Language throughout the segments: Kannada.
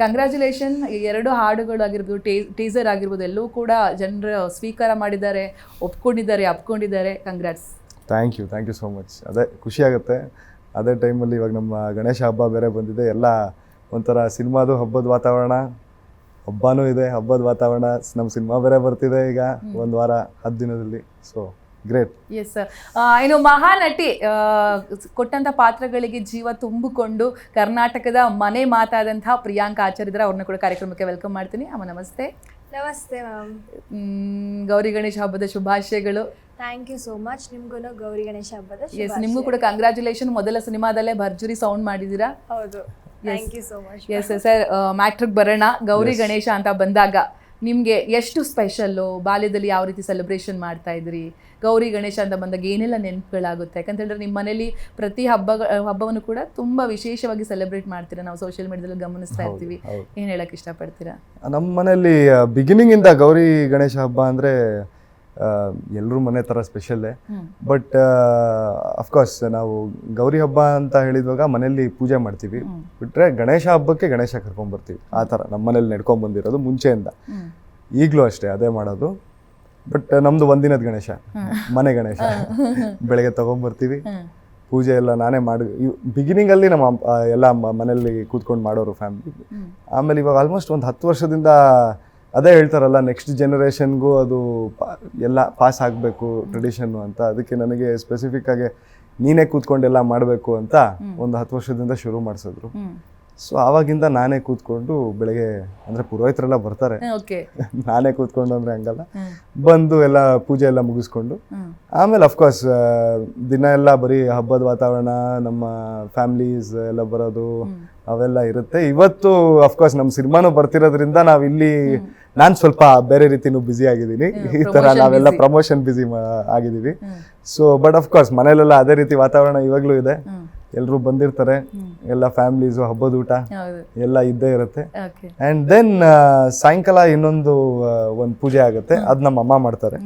ಕಂಗ್ರ್ಯಾಚುಲೇಷನ್ ಎರಡು ಹಾಡುಗಳಾಗಿರ್ಬೋದು ಟೀಸರ್ ಆಗಿರ್ಬೋದು ಎಲ್ಲವೂ ಕೂಡ ಜನರು ಸ್ವೀಕಾರ ಮಾಡಿದ್ದಾರೆ ಒಪ್ಕೊಂಡಿದ್ದಾರೆ ಅಪ್ಕೊಂಡಿದ್ದಾರೆ. Congrats thank you thank you so much ಅದೇ ಖುಷಿಯಾಗುತ್ತೆ ಅದೇ ಟೈಮಲ್ಲಿ ಇವಾಗ ನಮ್ಮ ಗಣೇಶ ಹಬ್ಬ ಬೇರೆ ಬಂದಿದೆ. ಎಲ್ಲ ಒಂಥರ ಸಿನಿಮಾದು ಹಬ್ಬದ ವಾತಾವರಣ ಹಬ್ಬನೂ ಇದೆ ಹಬ್ಬದ ವಾತಾವರಣ. ನಮ್ಮ ಸಿನಿಮಾ ಬೇರೆ ಬರ್ತಿದೆ ಈಗ ಒಂದು ವಾರ ಹತ್ತು ದಿನದಲ್ಲಿ. ಸೊ ಗ್ರೇಟ್ ಎಸ್ ಸರ್ ಇನ್ನು ಮಹಾನಟಿ ಕೊಟ್ಟಂತ ಕೊಟ್ಟಂಥ ಪಾತ್ರಗಳಿಗೆ ಜೀವ ತುಂಬಿಕೊಂಡು ಕರ್ನಾಟಕದ ಮನೆ ಮಾತಾದಂತಹ ಪ್ರಿಯಾಂಕಾ ಆಚಾರ್ಯರ ಅವ್ರನ್ನ ಕೂಡ ಕಾರ್ಯಕ್ರಮಕ್ಕೆ ವೆಲ್ಕಮ್ ಮಾಡ್ತೀನಿ. ಅಮ್ಮ ನಮಸ್ತೆ. ನಮಸ್ತೆ ಮ್ಯಾಮ್ ಗೌರಿ ಗಣೇಶ ಹಬ್ಬದ ಶುಭಾಶಯಗಳು. ಥ್ಯಾಂಕ್ ಯು ಸೋ ಮಚ್ ನಿಮ್ಗೂ ಗೌರಿ ಗಣೇಶ ಹಬ್ಬದ ಎಸ್ ನಿಮಗೂ ಕೂಡ ಕಂಗ್ರ್ಯಾಚುಲೇಷನ್ ಮೊದಲ ಸಿನಿಮಾದಲ್ಲೇ ಭರ್ಜುರಿ ಸೌಂಡ್ ಮಾಡಿದ್ದೀರಾ ಹೌದು. Thank you so much yes sir matrix ಬರೋಣ ಗೌರಿ ಗಣೇಶ ಅಂತ ಬಂದಾಗ. ನಿಮಗೆ ಎಷ್ಟು ಸ್ಪೆಷಲ್ಲು ಬಾಲ್ಯದಲ್ಲಿ ಯಾವ ರೀತಿ ಸೆಲೆಬ್ರೇಷನ್ ಮಾಡ್ತಾ ಇದ್ರಿ? ಗೌರಿ ಗಣೇಶ ಅಂತ ಬಂದಾಗ ಏನೆಲ್ಲ ನೆನಪುಗಳಾಗುತ್ತೆ? ಯಾಕಂತ ಹೇಳಿದ್ರೆ ನಿಮ್ಮ ಮನೇಲಿ ಪ್ರತಿ ಹಬ್ಬ ಹಬ್ಬವನ್ನು ಕೂಡ ತುಂಬ ವಿಶೇಷವಾಗಿ ಸೆಲೆಬ್ರೇಟ್ ಮಾಡ್ತೀರಾ? ನಾವು ಸೋಷಿಯಲ್ ಮೀಡಿಯಾದಲ್ಲಿ ಗಮನಿಸ್ತಾ ಇರ್ತೀವಿ. ಏನು ಹೇಳಕ್ಕೆ ಇಷ್ಟಪಡ್ತೀರಾ? ನಮ್ಮ ಮನೆಯಲ್ಲಿ ಬಿಗಿನಿಂಗಿಂದ ಗೌರಿ ಗಣೇಶ ಹಬ್ಬ ಅಂದರೆ ಎಲ್ಲರೂ ಮನೆ ಥರ ಸ್ಪೆಷಲ್ಲೇ. ಬಟ್ ಅಫ್ಕೋರ್ಸ್ ನಾವು ಗೌರಿ ಹಬ್ಬ ಅಂತ ಹೇಳಿದ್ವಾಗ ಮನೆಯಲ್ಲಿ ಪೂಜೆ ಮಾಡ್ತೀವಿ. ಬಿಟ್ಟರೆ ಬಿಟ್ರೆ ಗಣೇಶ ಹಬ್ಬಕ್ಕೆ ಗಣೇಶ ಕರ್ಕೊಂಡ್ಬರ್ತೀವಿ ಆ ಥರ ನಮ್ಮ ಮನೇಲಿ ನಡ್ಕೊಂಡ್ ಬಂದಿರೋದು ಮುಂಚೆಯಿಂದ. ಈಗಲೂ ಅಷ್ಟೇ ಅದೇ ಮಾಡೋದು. ಬಟ್ ನಮ್ದು ಒಂದಿನದ ಗಣೇಶ. ಮನೆ ಗಣೇಶ. ಬೆಳಗ್ಗೆ ತಗೊಂಡ್ಬರ್ತೀವಿ ಹ್ಮ್. ಪೂಜೆ ಎಲ್ಲ ನಾನೇ ಮಾಡಿ ಬಿಗಿನಿಂಗಲ್ಲಿ ನಮ್ಮ ಅಮ್ಮ- ಆ, ಎಲ್ಲ ಮನೆಯಲ್ಲಿ ಕೂತ್ಕೊಂಡು ಮಾಡೋರು ಫ್ಯಾಮಿಲಿ ಆಮೇಲೆ ಇವಾಗ ಆಲ್ಮೋಸ್ಟ್ ಒಂದು ಹತ್ತು ವರ್ಷದಿಂದ ಅದೇ ಹೇಳ್ತಾರಲ್ಲ ನೆಕ್ಸ್ಟ್ ಜನರೇಷನ್ಗೂ ಅದು ಪಾ- ಎಲ್ಲ ಪಾಸ್ ಆಗಬೇಕು ಟ್ರೆಡಿಷನ್ನು ಅಂತ. ಅದಕ್ಕೆ ನನಗೆ ಸ್ಪೆಸಿಫಿಕ್ ಆಗಿ ನೀನೇ ಕೂತ್ಕೊಂಡೆಲ್ಲ ಮಾಡಬೇಕು ಅಂತ ಒಂದು ಹತ್ತು ವರ್ಷದಿಂದ ಶುರು ಮಾಡಿಸಿದ್ರು. ಸೊ ಆವಾಗಿಂದ ನಾನೇ ಕೂತ್ಕೊಂಡು ಬೆಳಗ್ಗೆ ಅಂದ್ರೆ ಪುರೋಹಿತರೆಲ್ಲ ಬರ್ತಾರೆ. ನಾನೇ ಕೂತ್ಕೊಂಡು ಅಂದ್ರೆ ಹಂಗಲ್ಲ. ಬಂದು ಎಲ್ಲ ಪೂಜೆ ಎಲ್ಲ ಮುಗಿಸ್ಕೊಂಡು ಆಮೇಲೆ ಅಫ್ಕೋರ್ಸ್ ದಿನ ಎಲ್ಲ ಬರೀ ಹಬ್ಬದ ವಾತಾವರಣ ನಮ್ಮ ಫ್ಯಾಮಿಲೀಸ್ ಎಲ್ಲ ಬರೋದು ಅವೆಲ್ಲ ಇರುತ್ತೆ. ಇವತ್ತು ಅಫ್ಕೋರ್ಸ್ ನಮ್ಮ ಸಿನಿಮಾನು ಬರ್ತಿರೋದ್ರಿಂದ ನಾವು ಇಲ್ಲಿ ನಾನು ಸ್ವಲ್ಪ ಬೇರೆ ರೀತಿನೂ ಬ್ಯುಸಿ ಆಗಿದ್ದೀನಿ. ಈ ಥರ ನಾವೆಲ್ಲ ಪ್ರಮೋಷನ್ ಬ್ಯುಸಿ ಆಗಿದ್ದೀವಿ. ಸೊ ಬಟ್ ಅಫ್ಕೋರ್ಸ್ ಮನೇಲೆಲ್ಲ ಅದೇ ರೀತಿ ವಾತಾವರಣ ಇವಾಗಲೂ ಇದೆ. ಎಲ್ಲರೂ ಬಂದಿರ್ತಾರೆ. ಎಲ್ಲ ಫ್ಯಾಮಿಲೀಸ್ ಹಬ್ಬದ ಊಟ ಎಲ್ಲ ಇದ್ದೇ ಇರುತ್ತೆ. ಆ್ಯಂಡ್ ದೆನ್ ಸಾಯಂಕಾಲ ಇನ್ನೊಂದು ಒಂದು ಪೂಜೆ ಆಗುತ್ತೆ. ಅದು ನಮ್ಮ ಅಮ್ಮ ಮಾಡ್ತಾರೆ.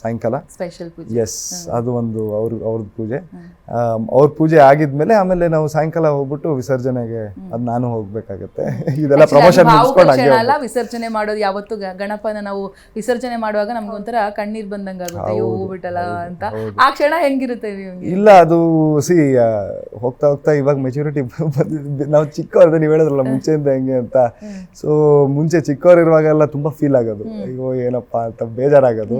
ಸಾಯಂಕಾಲ? ಸ್ಪೆಷಲ್ ಪೂಜೆ. ಎಸ್ ಅದು ಒಂದು ಅವ್ರ ಅವ್ರದ್ದು ಪೂಜೆ. ಅವ್ರ ಪೂಜೆ ಆಗಿದ್ಮೇಲೆ ಆಮೇಲೆ ನಾವು ಸಾಯಂಕಾಲ ಹೋಗ್ಬಿಟ್ಟು ವಿಸರ್ಜನೆಗೆ ಅದು ನಾನು ಹೋಗ್ಬೇಕಾಗತ್ತೆ. ಇದೆಲ್ಲ ಪ್ರಮೋಷನ್ ಅಲ್ಲ ವಿಸರ್ಜನೆ ಮಾಡೋದು ಯಾವತ್ತು ಗಣಪನ ನಾವು ವಿಸರ್ಜನೆ ಮಾಡುವಾಗ ನಮ್ಗೆ ಒಂಥರ ಕಣ್ಣೀರ್ ಬಂದಂಗ ಆಗುತ್ತೆ. ಅಯ್ಯೋ ಹೋಗ್ಬಿಟ್ಟಲ್ಲ ಅಂತ. ಆ ಕ್ಷಣ ಹೆಂಗಿರುತ್ತೆ ಇಲ್ಲ ಅದು ಸಿ ಹೋಗ್ತಾ ಹೋಗ್ತಾ ಇವಾಗ ಮೆಚುರಿಟಿ ನಾವು ಚಿಕ್ಕವ್ರದ್ದು ನೀವು ಹೇಳಿದ್ರಲ್ಲ ಮುಂಚೆಯಿಂದ ಹೆಂಗೆ ಅಂತ. ಸೊ ಮುಂಚೆ ಚಿಕ್ಕವರಿರುವಾಗೆಲ್ಲ ತುಂಬಾ ಫೀಲ್ ಆಗೋದು. ಅಯ್ಯೋ ಏನಪ್ಪಾ ಅಂತ ಬೇಜಾರಾಗೋದು.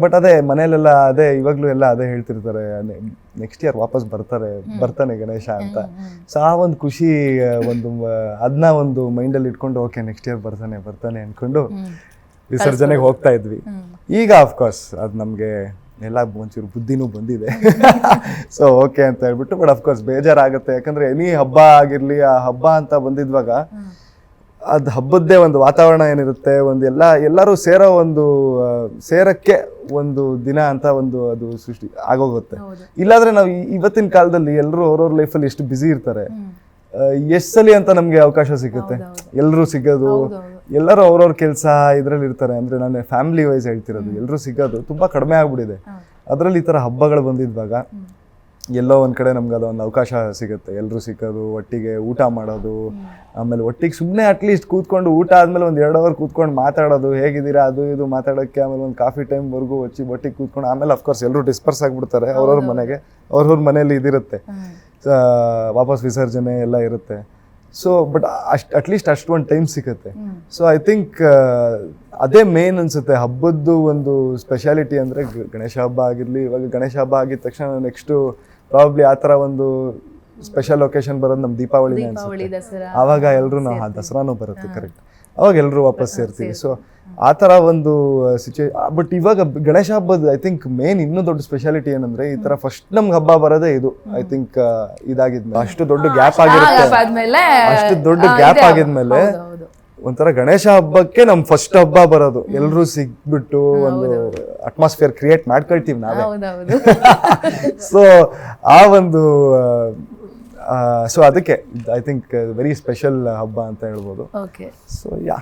ಬಟ್ ಅದೇ ಮನೇಲೆಲ್ಲ ಅದೇ ಇವಾಗಲೂ ಎಲ್ಲ ಅದೇ ಹೇಳ್ತಿರ್ತಾರೆ ನೆಕ್ಸ್ಟ್ ಇಯರ್ ವಾಪಸ್ ಬರ್ತಾರೆ ಬರ್ತಾನೆ ಗಣೇಶ ಅಂತ. ಸೊ ಆ ಒಂದು ಖುಷಿ ಒಂದು ಅದನ್ನ ಒಂದು ಮೈಂಡಲ್ಲಿ ಇಟ್ಕೊಂಡು ಓಕೆ ನೆಕ್ಸ್ಟ್ ಇಯರ್ ಬರ್ತಾನೆ ಬರ್ತಾನೆ ಅಂದ್ಕೊಂಡು ವಿಸರ್ಜನೆಗೆ ಹೋಗ್ತಾ ಇದ್ವಿ. ಈಗ ಆಫ್ಕೋರ್ಸ್ ಅದು ನಮಗೆ ಎಲ್ಲ ಒಂಚೂರು ಬುದ್ಧಿನೂ ಬಂದಿದೆ. ಸೊ ಓಕೆ ಅಂತ ಹೇಳ್ಬಿಟ್ಟು ಬಟ್ ಆಫ್ಕೋರ್ಸ್ ಬೇಜಾರಾಗುತ್ತೆ. ಯಾಕಂದ್ರೆ ಎನಿ ಹಬ್ಬ ಆಗಿರಲಿ ಆ ಹಬ್ಬ ಅಂತ ಬಂದಿದ್ವಾಗ ಅದು ಹಬ್ಬದ್ದೇ ಒಂದು ವಾತಾವರಣ ಏನಿರುತ್ತೆ ಒಂದು ಎಲ್ಲ ಎಲ್ಲರೂ ಸೇರೋ ಒಂದು ಸೇರಕ್ಕೆ ಒಂದು ದಿನ ಅಂತ ಒಂದು ಅದು ಸೃಷ್ಟಿ ಆಗೋಗುತ್ತೆ. ಇಲ್ಲಾಂದ್ರೆ ನಾವು ಇವತ್ತಿನ ಕಾಲದಲ್ಲಿ ಎಲ್ಲರೂ ಅವ್ರವ್ರ ಲೈಫಲ್ಲಿ ಎಷ್ಟು ಬ್ಯುಸಿ ಇರ್ತಾರೆ. ಎಷ್ಟು ಸಲಿ ಅಂತ ನಮಗೆ ಅವಕಾಶ ಸಿಗುತ್ತೆ. ಎಲ್ಲರೂ ಸಿಗೋದು ಎಲ್ಲರೂ ಅವ್ರವ್ರ ಕೆಲಸ ಇದರಲ್ಲಿ ಇರ್ತಾರೆ. ಅಂದ್ರೆ ನಾನು ಫ್ಯಾಮಿಲಿ ವೈಸ್ ಹೇಳ್ತಿರೋದು ಎಲ್ಲರೂ ಸಿಗೋದು ತುಂಬಾ ಕಡಿಮೆ ಆಗ್ಬಿಟ್ಟಿದೆ. ಅದರಲ್ಲಿ ಈ ತರ ಹಬ್ಬಗಳು ಬಂದಿದ್ವಾಗ ಎಲ್ಲೋ ಒಂದು ಕಡೆ ನಮ್ಗೆ ಅದೊಂದು ಅವಕಾಶ ಸಿಗುತ್ತೆ. ಎಲ್ಲರೂ ಸಿಕ್ಕೋದು ಒಟ್ಟಿಗೆ ಊಟ ಮಾಡೋದು ಆಮೇಲೆ ಒಟ್ಟಿಗೆ ಸುಮ್ಮನೆ ಅಟ್ಲೀಸ್ಟ್ ಕೂತ್ಕೊಂಡು ಊಟ ಆದಮೇಲೆ ಒಂದು ಎರಡು ಅವರ್ ಕೂತ್ಕೊಂಡು ಮಾತಾಡೋದು ಹೇಗಿದ್ದೀರಾ ಅದು ಇದು ಮಾತಾಡೋಕ್ಕೆ ಆಮೇಲೆ ಒಂದು ಕಾಫಿ ಟೈಮ್ವರೆಗೂ ಹಚ್ಚಿ ಒಟ್ಟಿಗೆ ಕೂತ್ಕೊಂಡು ಆಮೇಲೆ ಅಫ್ಕೋರ್ಸ್ ಎಲ್ಲರೂ ಡಿಸ್ಪರ್ಸ್ ಆಗ್ಬಿಡ್ತಾರೆ ಅವ್ರವ್ರ ಮನೆಗೆ ಅವ್ರವ್ರ ಮನೇಲಿ ಇದಿರುತ್ತೆ. ವಾಪಸ್ ವಿಸರ್ಜನೆ ಎಲ್ಲ ಇರುತ್ತೆ. ಸೊ ಬಟ್ ಅಷ್ಟು ಅಟ್ಲೀಸ್ಟ್ ಅಷ್ಟು ಒಂದು ಟೈಮ್ ಸಿಗುತ್ತೆ. ಸೊ ಐ ಥಿಂಕ್ ಅದೇ ಮೇನ್ ಅನ್ಸುತ್ತೆ. ಹಬ್ಬದ್ದು ಒಂದು ಸ್ಪೆಷಾಲಿಟಿ ಅಂದರೆ ಗಣೇಶ ಹಬ್ಬ ಆಗಿರಲಿ ಇವಾಗ ಗಣೇಶ ಹಬ್ಬ ಆಗಿದ ತಕ್ಷಣ ನೆಕ್ಸ್ಟು ಪ್ರಾಬ್ಲಿ ಆ ಥರ ಒಂದು ಸ್ಪೆಷಲ್ ಲೊಕೇಶನ್ ಬರೋದು ನಮ್ಮ ದೀಪಾವಳಿ ಅವಾಗ ಆವಾಗ ಎಲ್ಲರೂ ನಾವು ದಸರಾನು ಬರುತ್ತೆ ಕರೆಕ್ಟ್ ಅವಾಗ ಎಲ್ಲರೂ ವಾಪಸ್ ಸೇರ್ತೀವಿ. ಸೊ ಆ ಥರ ಒಂದು ಸಿಚುಯೇ ಬಟ್ ಇವಾಗ ಗಣೇಶ ಹಬ್ಬದ ಐ ಥಿಂಕ್ ಮೇನ್ ಇನ್ನೂ ದೊಡ್ಡ ಸ್ಪೆಷಾಲಿಟಿ ಏನಂದ್ರೆ ಈ ತರ ಫಸ್ಟ್ ನಮ್ಗೆ ಹಬ್ಬ ಬರೋದೇ ಇದು. ಐ ಥಿಂಕ್ ಇದಾಗಿದ್ಮೇಲೆ. ಅಷ್ಟು ದೊಡ್ಡ ಗ್ಯಾಪ್ ಆಗಿರುತ್ತೆ. ಅಷ್ಟು ದೊಡ್ಡ ಗ್ಯಾಪ್ ಆಗಿದ್ಮೇಲೆ. ಒಂಥರ ಗಣೇಶ ಹಬ್ಬಕ್ಕೆ ನಮ್ ಫಸ್ಟ್ ಹಬ್ಬ ಬರೋದು. ಎಲ್ಲರೂ ಸಿಗ್ಬಿಟ್ಟು ಒಂದು ಅಟ್ಮಾಸ್ಫಿಯರ್ ಕ್ರಿಯೇಟ್ ಮಾಡ್ಕೊಳ್ತೀವಿ ನಾವೇ. ಸೊ ಆ ಒಂದು ಸೊ ಅದಕ್ಕೆ ಐ ಥಿಂಕ್ ವೆರಿ ಸ್ಪೆಷಲ್ ಹಬ್ಬ ಅಂತ ಹೇಳ್ಬೋದು. So yeah